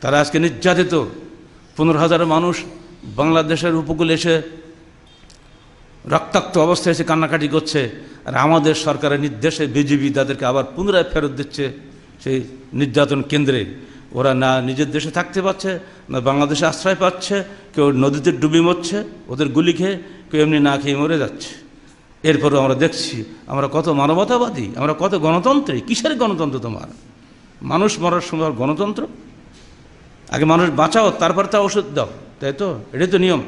তারা আজকে নির্যাতিত। পনেরো হাজার মানুষ বাংলাদেশের উপকূলে এসে রক্তাক্ত অবস্থায় এসে কান্নাকাটি করছে। আর আমাদের সরকারের নির্দেশে বিজেপি তাদেরকে আবার পুনরায় ফেরত দিচ্ছে সেই নির্যাতন কেন্দ্রে। ওরা না নিজের দেশে থাকতে পারছে, না বাংলাদেশে আশ্রয় পাচ্ছে, কেউ নদীতে ডুবি মরছে, ওদের গুলি খেয়ে কেউ এমনি না খেয়ে মরে যাচ্ছে। এরপরও আমরা দেখছি, আমরা কত মানবতাবাদী, আমরা কত গণতন্ত্রী, কিসের গণতন্ত্র তোমার? মানুষ মরার সময় গণতন্ত্র? আগে মানুষ বাঁচাও, তারপর তা ওষুধ দাও। তাই তো? এটাই তো নিয়ম।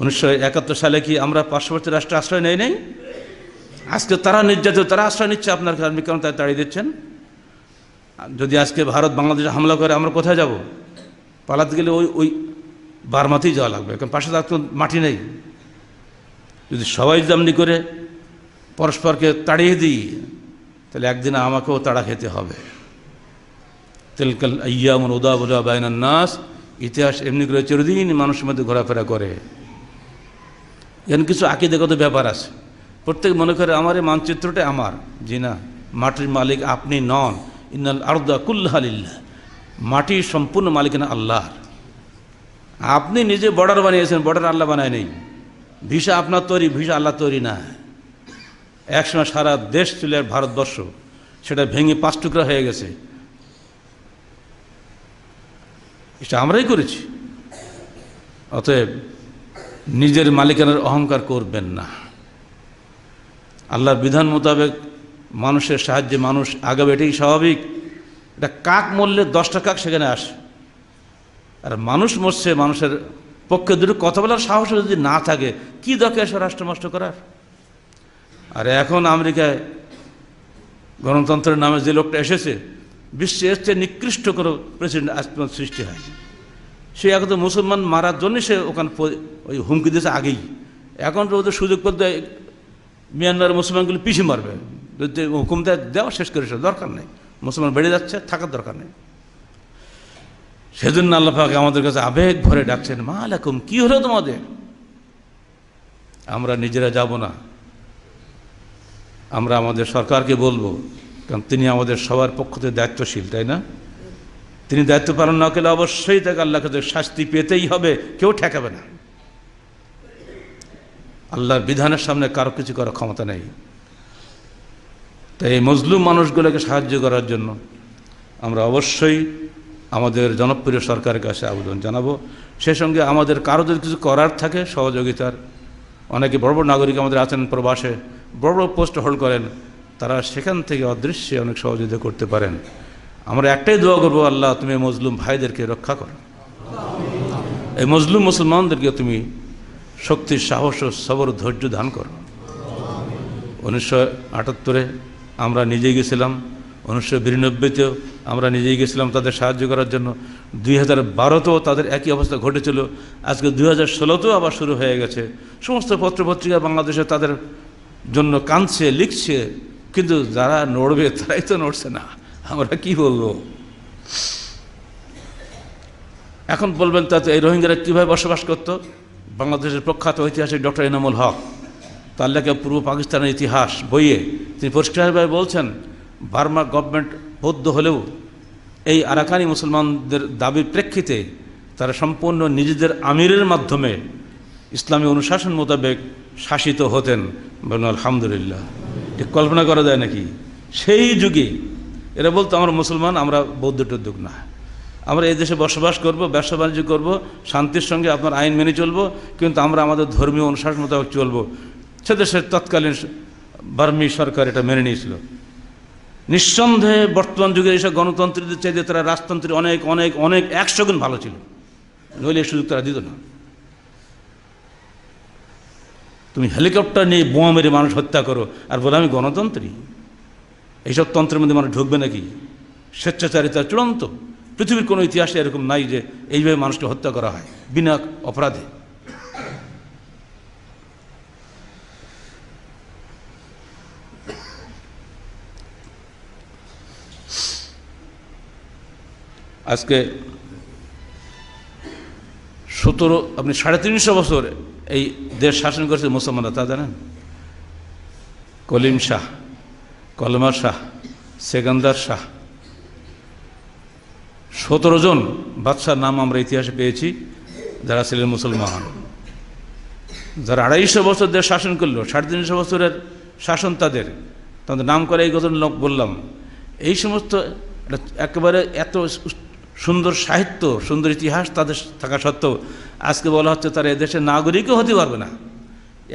উনিশশো একাত্তর সালে কি আমরা পার্শ্ববর্তী রাষ্ট্রে আশ্রয় নেই নেই? আজকে তারা নির্যাতিত, তারা আশ্রয় নিচ্ছে আপনার আপনি কেন তাই তাড়িয়ে দিচ্ছেন? যদি আজকে ভারত বাংলাদেশে হামলা করে, আমরা কোথায় যাব? পালাতে গেলে ওই ওই বারমাতেই যাওয়া লাগবে। কারণ পাশে তার তো মাটি নেই। যদি সবাই দামনি করে পরস্পরকে তাড়িয়ে দিই, তাহলে একদিন আমাকেও তাড়া খেতে হবে। তেলকাল আয়ামন উদা বুদা বাইনান নাস। ইতিহাস এমনি করে চিরদিন মানুষের মধ্যে ঘোরাফেরা করে। এখানে কিছু আকিদেগত ব্যাপার আছে। প্রত্যেক মনে করে আমার এই মানচিত্রটা আমার। জি না, মাটির মালিক আপনি নন। ইন্নাল আর্দা কুল্লাহালিল্লাহ মাটির সম্পূর্ণ মালিকানা আল্লাহর। আপনি নিজে বর্ডার বানিয়েছেন, বর্ডার আল্লাহ বানায় নেই। ভিসা আপনার তৈরি, ভিসা আল্লাহ তৈরি না। একসময় সারা দেশ ছিল ভারতবর্ষ, সেটা ভেঙে পাঁচ টুকরা হয়ে গেছে। এটা আমরাই করেছি। অতএব নিজের মালিকানার অহংকার করবেন না। আল্লাহর বিধান মোতাবেক মানুষের সাহায্যে মানুষ আগাবে, এটাই স্বাভাবিক। এটা কাক মরলে দশটা কাক সেখানে আসে। আর মানুষ মরছে, মানুষের পক্ষে দুটো কথা বলার সাহস যদি না থাকে, কি দরকার এসব রাষ্ট্র নষ্ট করার? আর এখন আমেরিকায় গণতন্ত্রের নামে যে লোকটা এসেছে বিশ্বে এসছে নিকৃষ্ট কোনো প্রেসিডেন্ট আজ সৃষ্টি হয়। সে এখন তো মুসলমান মারার জন্য সে ওখানে ওই হুমকি দিয়েছে আগেই। এখন ওদের সুযোগ করতে মিয়ানমার মুসলমানগুলো পিছিয়ে মারবে। যদি হুকুম দেওয়া শেষ করে সে দরকার নেই। মুসলমান বেড়ে যাচ্ছে, থাকার দরকার নেই। সেজন্য আল্লাহ পাক আমাদের কাছে আবেগ ভরে ডাকছেন মা আলাকুম কি হলো তোমাদের? আমরা নিজেরা যাব না। আমরা আমাদের সরকারকে বলব কারণ তিনি আমাদের সবার পক্ষ থেকে দায়িত্বশীল, তাই না? তিনি দায়িত্ব পালন না করলে অবশ্যই তাকে আল্লাহ কাছে শাস্তি পেতেই হবে, কেউ ঠেকাবে না। আল্লাহর বিধানের সামনে কারও কিছু করার ক্ষমতা নেই। তাই এই মজলুম মানুষগুলোকে সাহায্য করার জন্য আমরা অবশ্যই আমাদের জনপ্রিয় সরকারের কাছে আবেদন জানাব। সে সঙ্গে আমাদের কারও যদি কিছু করার থাকে সহযোগিতার, অনেকে বড় বড় নাগরিক আমাদের আছেন প্রবাসে, বড় বড় পোস্ট হোল্ড করেন তারা সেখান থেকে অদৃশ্যে অনেক সহযোগিতা করতে পারেন। আমরা একটাই দোয়া করব, আল্লাহ তুমি মজলুম ভাইদেরকে রক্ষা করো। এই মজলুম মুসলমানদেরকে তুমি শক্তি, সাহস ও সবর, ধৈর্য দান করো। উনিশশো আটাত্তরে আমরা নিজেই গেছিলাম। উনিশশো বিরানব্বইতেও আমরা নিজেই গেছিলাম তাদের সাহায্য করার জন্য। দুই হাজার বারোতেও তাদের একই অবস্থা ঘটেছিল। আজকে দুই হাজার ষোলোতেও আবার শুরু হয়ে গেছে। সমস্ত পত্রপত্রিকা বাংলাদেশে তাদের জন্য কাঁদছে, লিখছে। কিন্তু যারা নড়বে, তারাই তো নড়ছে না। আমরা কি বলব? এখন বলবেন তাতে এই রোহিঙ্গারা কীভাবে বসবাস করতো? বাংলাদেশের প্রখ্যাত ঐতিহাসিক ডক্টর এনামুল হক, তার লেখা পূর্ব পাকিস্তানের ইতিহাস বইয়ে তিনি পরিষ্কারভাবে বলছেন, বার্মা গভর্নমেন্ট বৌদ্ধ হলেও এই আরাকানি মুসলমানদের দাবির প্রেক্ষিতে তারা সম্পূর্ণ নিজেদের আমিরের মাধ্যমে ইসলামী অনুশাসন মোতাবেক শাসিত হতেন। বলুন, আলহামদুলিল্লাহ। কল্পনা করা যায় নাকি? সেই যুগে এরা বলতো, আমরা মুসলমান, আমরা বৌদ্ধ টৌদ্ধ না। আমরা এই দেশে বসবাস করব, ব্যবসা বাণিজ্য করব, শান্তির সঙ্গে আপনার আইন মেনে চলবো, কিন্তু আমরা আমাদের ধর্মীয় অনুশাসন মোতাবেক চলবো। সে দেশের তৎকালীন বার্মি সরকার এটা মেনে নিয়েছিল। নিঃসন্দেহে বর্তমান যুগে এইসব গণতন্ত্রীদের চাইতে তারা রাজতন্ত্রী অনেক অনেক অনেক, একশো গুণ ভালো ছিল। নইলে এই সুযোগ তারা দিত না। তুমি হেলিকপ্টার নিয়ে বোমা মেরে মানুষ হত্যা করো, আর বলে, আমি গণতন্ত্রী। এইসব তন্ত্রের মধ্যে মানুষ ঢুকবে নাকি? স্বেচ্ছাচারিতা চূড়ান্ত। পৃথিবীর কোনো ইতিহাসে এরকম নাই যে এইভাবে মানুষকে হত্যা করা হয়, বিনা অপরাধে। আজকে সতেরো, আপনি সাড়ে তিনশো বছর এই দেশ শাসন করেছে মুসলমানরা, তা জানেন? কলিম শাহ, কলমা শাহ, সেকান্দার শাহ। সতেরো জন বাদশার নাম আমরা ইতিহাসে পেয়েছি, যারা ছিলেন মুসলমান। যারা আড়াইশো বছর দেশ শাসন করল, সাড়ে তিনশো বছরের শাসন তাদের। তাদের নাম করে এই কথা বললাম। এই সমস্ত, একেবারে এত সুন্দর সাহিত্য, সুন্দর ইতিহাস তাদের থাকা সত্ত্বেও আজকে বলা হচ্ছে তারা এদেশের নাগরিকও হতে পারবে না।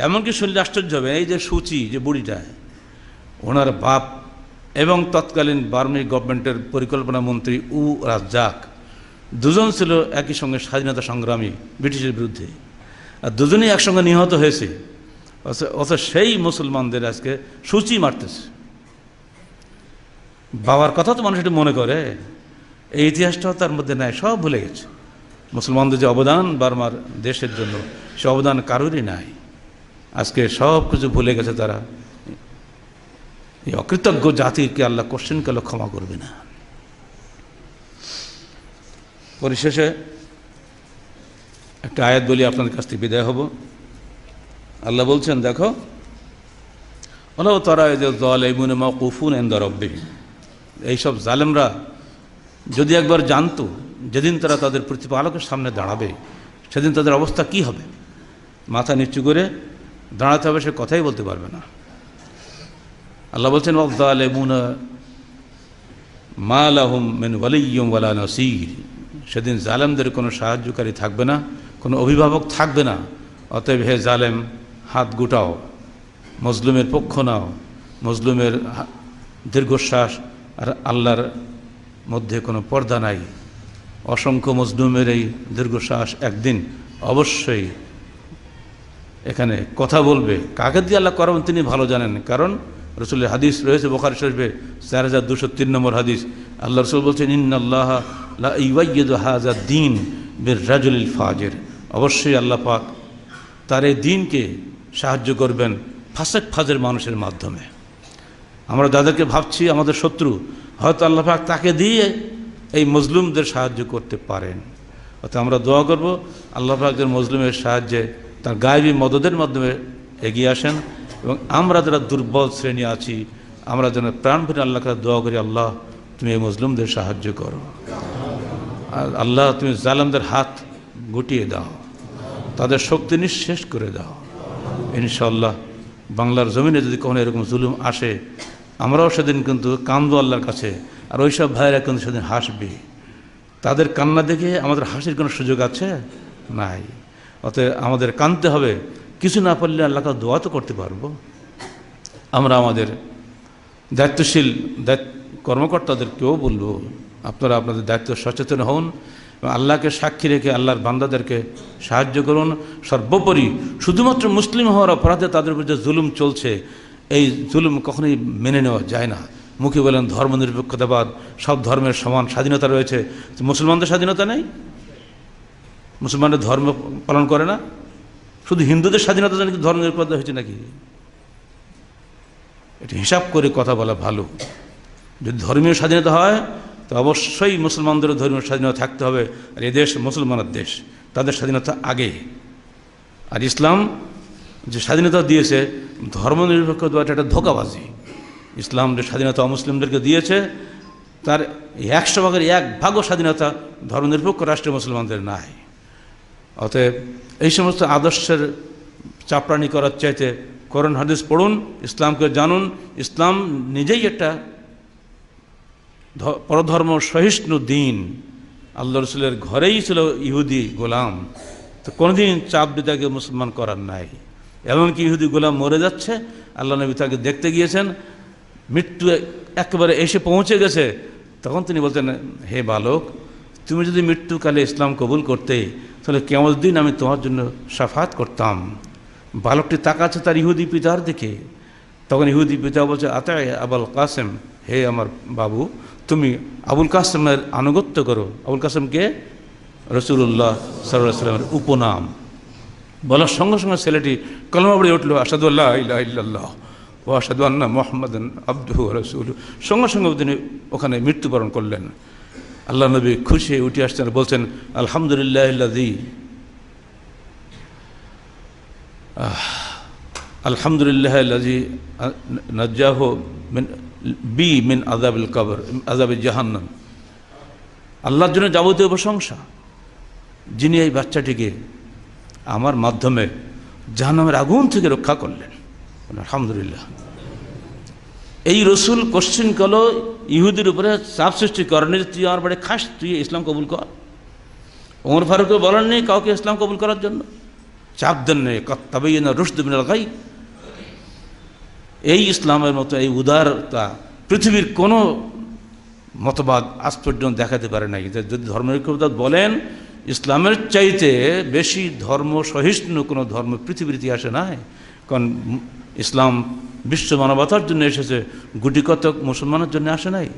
এমনকি শুনলে আশ্চর্য হবে, এই যে সূচি, যে বুড়িটা, ওনার বাপ এবং তৎকালীন বার্মি গভর্নমেন্টের পরিকল্পনা মন্ত্রী উ রাজ্জাক, দুজন ছিল একই সঙ্গে স্বাধীনতা সংগ্রামী ব্রিটিশের বিরুদ্ধে। আর দুজনেই একসঙ্গে নিহত হয়েছে। অথচ সেই মুসলমানদের আজকে সূচি মারতেছে। বাবার কথা তো মানুষ একটু মনে করে। এই ইতিহাসটাও তার মধ্যে নাই, সব ভুলে গেছে। মুসলমানদের যে অবদান বার্মার দেশের জন্য, সে অবদান কারোরই নাই। আজকে সব কিছু ভুলে গেছে তারা। এই অকৃতজ্ঞ জাতিকে আল্লাহ কোশ্চেন কালে ক্ষমা করবে না। পরিশেষে একটা আয়াত বলি, আপনাদের কাছ থেকে বিদায় হব। আল্লাহ বলছেন, দেখো ওলাও তারা এই যে দল এই মুনে মকুফুন এন্দ রব্বে এইসব জালেমরা যদি একবার জানতো যেদিন তারা তাদের প্রতিপালকের সামনে দাঁড়াবে, সেদিন তাদের অবস্থা কি হবে? মাথা নিচু করে দাঁড়াতে হবে সে কথাই বলতে পারবে না। আল্লাহ বলছেন মেন ওয়ালা নসির। সেদিন জালেমদের কোনো সাহায্যকারী থাকবে না, কোনো অভিভাবক থাকবে না। অতএব হে জালেম, হাত গুটাও, মজলুমের পক্ষ নাও, মজলুমের দীর্ঘশ্বাস আর আল্লাহর মধ্যে কোনো পর্দা নাই। অসংখ্য মজলুমের এই দীর্ঘশ্বাস একদিন অবশ্যই এখানে কথা বলবে। কাকে দিয়ে আল্লাহ করাবেন তিনি ভালো জানেন, কারণ রসুলের হাদিস রয়েছে বোখার শরীফে চার হাজার দুশো তিন নম্বর হাদিস। আল্লাহ রসুল বলছেন ইন্নআল্লাহ হাজা দিন বের রাজুল ফাজের। অবশ্যই আল্লাহ পাক তার এই দিনকে সাহায্য করবেন ফাসেক ফাজের মানুষের মাধ্যমে। আমরা যাদেরকে ভাবছি, আমাদের শত্রু হয়তো আল্লাহ পাক তাকে দিয়ে এই মজলুমদের সাহায্য করতে পারেন। অর্থাৎ আমরা দোয়া করব, আল্লাহ পাকের মজলুমের সাহায্যে তার গায়েবী মদদের মাধ্যমে এগিয়ে আসেন এবং আমরা যারা দুর্বল শ্রেণি আছি, আমরা যেন প্রাণ ফিরে আল্লাহকে দোয়া করি, আল্লাহ তুমি এই মজলুমদের সাহায্য করো। আর আল্লাহ তুমি জালামদের হাত গুটিয়ে দাও, তাদের শক্তি নিঃশেষ করে দাও। ইনশাল্লাহ বাংলার জমিনে যদি কখনো এরকম জুলুম আসে আমরাও সেদিন কিন্তু কান্দো আল্লাহর কাছে, আর ওইসব ভাইয়েরা কিন্তু সেদিন হাসবে। তাদের কান্না দেখে আমাদের হাসির কোনো সুযোগ আছে? নাই। অতএব আমাদের কানতে হবে, কিছু না পারলে আল্লাহকে দোয়া তো করতে পারব। আমরা আমাদের দায়িত্বশীল দায়িত্ব কর্মকর্তাদেরকেও বলব, আপনারা আপনাদের দায়িত্ব সচেতন হন আল্লাহকে সাক্ষী রেখে আল্লাহর বান্দাদেরকে সাহায্য করুন। সর্বোপরি শুধুমাত্র মুসলিম হওয়ার অপরাধে তাদের উপর যে জুলুম চলছে এই জুলুম কখনোই মেনে নেওয়া যায় না। মুখে বলেন ধর্মনিরপেক্ষতাবাদ, সব ধর্মের সমান স্বাধীনতা রয়েছে। মুসলমানদের স্বাধীনতা নেই? মুসলমানদের ধর্ম পালন করে না? শুধু হিন্দুদের স্বাধীনতা জানি ধর্ম নিরপেক্ষতা হয়েছে নাকি? এটা হিসাব করে কথা বলা ভালো। যদি ধর্মীয় স্বাধীনতা হয়, তো অবশ্যই মুসলমানদেরও ধর্মীয় স্বাধীনতা থাকতে হবে। আর এ দেশ মুসলমানের দেশ, তাদের স্বাধীনতা আগে। আর ইসলাম যে স্বাধীনতা দিয়েছে, ধর্মনিরপেক্ষ দেওয়াটা একটা ধোকাবাজি। ইসলাম যে স্বাধীনতা অমুসলিমদেরকে দিয়েছে, তার একশো ভাগের এক ভাগও স্বাধীনতা ধর্মনিরপেক্ষ রাষ্ট্রের মুসলমানদের নাই। অতএব এই সমস্ত আদর্শের চাপড়ানি করার চাইতে করণ হাদিস পড়ুন, ইসলামকে জানুন। ইসলাম নিজেই একটা পরধর্ম সহিষ্ণু দিন। আল্লাহ রসুলের ঘরেই ছিল ইহুদি গোলাম। তো কোনোদিন চাপ তাকে মুসলমান করার নাই। এমনকি ইহুদি গোলাম মরে যাচ্ছে, আল্লাহ নবী তাকে দেখতে গিয়েছেন, মৃত্যু একেবারে এসে পৌঁছে গেছে। তখন তিনি বলতেন হে বালক, তুমি যদি মৃত্যুকালে ইসলাম কবুল করতে, তাহলে কেমন দিন আমি তোমার জন্য সাফাত করতাম? বালকটি তাকাচ্ছে তার ইহুদি পিতার দিকে। তখন ইহুদি পিতা বলছে আতায় আবুল কাসেম, হে আমার বাবু, তুমি আবুল কাসেমের আনুগত্য করো। আবুল কাসেমকে রসুল্লাহ সাল্লাহ সাল্লামের উপনাম। বলার সঙ্গে সঙ্গে ছেলেটি কলমা পড়ে উঠল আসাদুল্লাহ ইল্লাহ ও আসাদু আন্না মোহাম্মদ আব্দু রসুল সঙ্গে সঙ্গে তিনি ওখানে মৃত্যুবরণ করলেন। আল্লাহ নবী খুশি উঠে আসছেন বলছেন, আলহামদুলিল্লাহ আলহামদুলিল্লাহ নজ্জাহ মিন, বি মিন আজাবুল কবর আজাব জাহান্নাম। আল্লাহর জন্য যাবতীয় প্রশংসা। যিনি এই বাচ্চাটিকে আমার মাধ্যমে জাহান্নামের আগুন থেকে রক্ষা করলেন। আলহামদুলিল্লাহ। এই রসুল কোশ্চিন কল ইহুদির উপরে চাপ সৃষ্টি করেনি তুই আমার বাড়ি খাস, তুই ইসলাম কবুল কর। ওমর ফারুকও বলেননি কাউকে ইসলাম কবুল করার জন্য। চাপ দেননি তবেই না দেবেন গাই এই ইসলামের মতো, এই উদারতা পৃথিবীর কোনো মতবাদ আজ পর্যন্ত দেখাতে পারে নাই। যদি ধর্মনিরপেক্ষতা বলেন ইসলামের চাইতে বেশি ধর্ম সহিষ্ণু কোনো ধর্ম পৃথিবীর ইতিহাসে নাই। কারণ ইসলাম বিশ্ব মানবতার জন্য এসেছে, গুটি কতক মুসলমানের জন্য আসে নাই।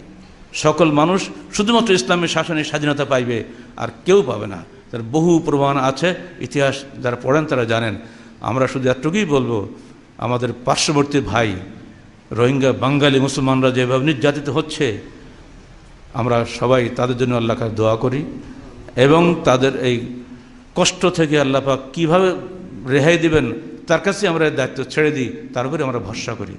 সকল মানুষ শুধুমাত্র ইসলামের শাসনে স্বাধীনতা পাইবে আর কেউ পাবে না। তার বহু প্রমাণ আছে, ইতিহাস যারা পড়েন তারা জানেন। আমরা শুধু এতটুকুই বলব, আমাদের পার্শ্ববর্তী ভাই রোহিঙ্গা বাঙালি মুসলমানরা যেভাবে নির্যাতিত হচ্ছে, আমরা সবাই তাদের জন্য আল্লাহ কাছে দোয়া করি। এবং তাদের এই কষ্ট থেকে আল্লাপাক কীভাবে রেহাই দিবেন, তার কাছে আমরা দায়িত্ব ছেড়ে দিই, তার উপরে আমরা ভরসা করি।